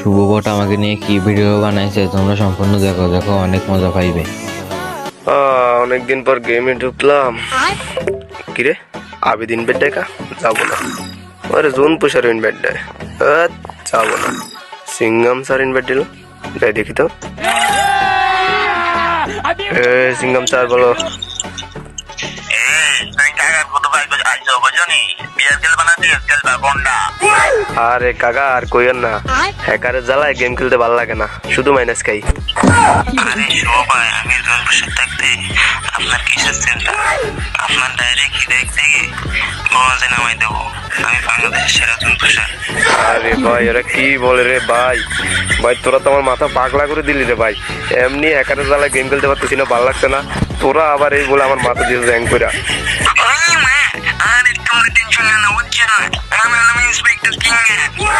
শুভবট আমাকে নিয়ে কি ভিডিও বানাইছে তোমরা সম্পূর্ণ দেখো দেখো অনেক মজা পাইবে। অনেকদিন পর গেমে ঢুকলাম। কিরে আবেদিন বেড দেখা যাব না। আরে জোন পুষার ইনভাইট দেয় যাব না। সিঙ্গাম স্যার ইনভাইট দিল যাই দেখি তো। এ সিঙ্গাম স্যার বলো। কত ভাই আইসো বুঝনি? বিয়ার খেল বানাচ্ছি বা কোনটা আরে কাকা আর কইয়েন না। হ্যাকারের জ্বালায় গেম খেলতে ভালো লাগে না শুধু মাইনাস খাই। আরে সবাই আমি জনপুষের থাকতে আপনার কিসের চিন্তা? আপনার ডাইরেক্ট হিদায়ক থেকে গঞ্জে নামাই দেবো? আমি বাংলাদেশের সেরা জনপুষার আরে ভাই এরা কি বলে রে ভাই? ভাই তোরা তো আমার মাথা পাগলা করে দিলি রে ভাই। এমনি হ্যাকারের জ্বালায় গেম খেলতে পারতেছি না ভালো লাগছে না। তোরা আবার এই বলে আমার মাথা দিয়ে র্যাঙ্ক করে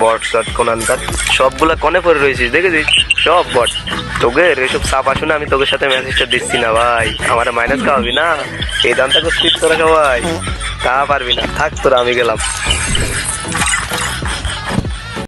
বট শট কোনান কাট সবগুলা কনে পরে রয়েছিস, দেখেছিস? সব বট। তোদের এসব চাপ আসো না, আমি তোকে সাথে মেসেজটা দিচ্ছি না, ভাই। আমার মাইনাস খাওয়াবি না? এই দানটা করছিস তোরা সবাই তা পারবি না। থাক, তোরা, আমি গেলাম।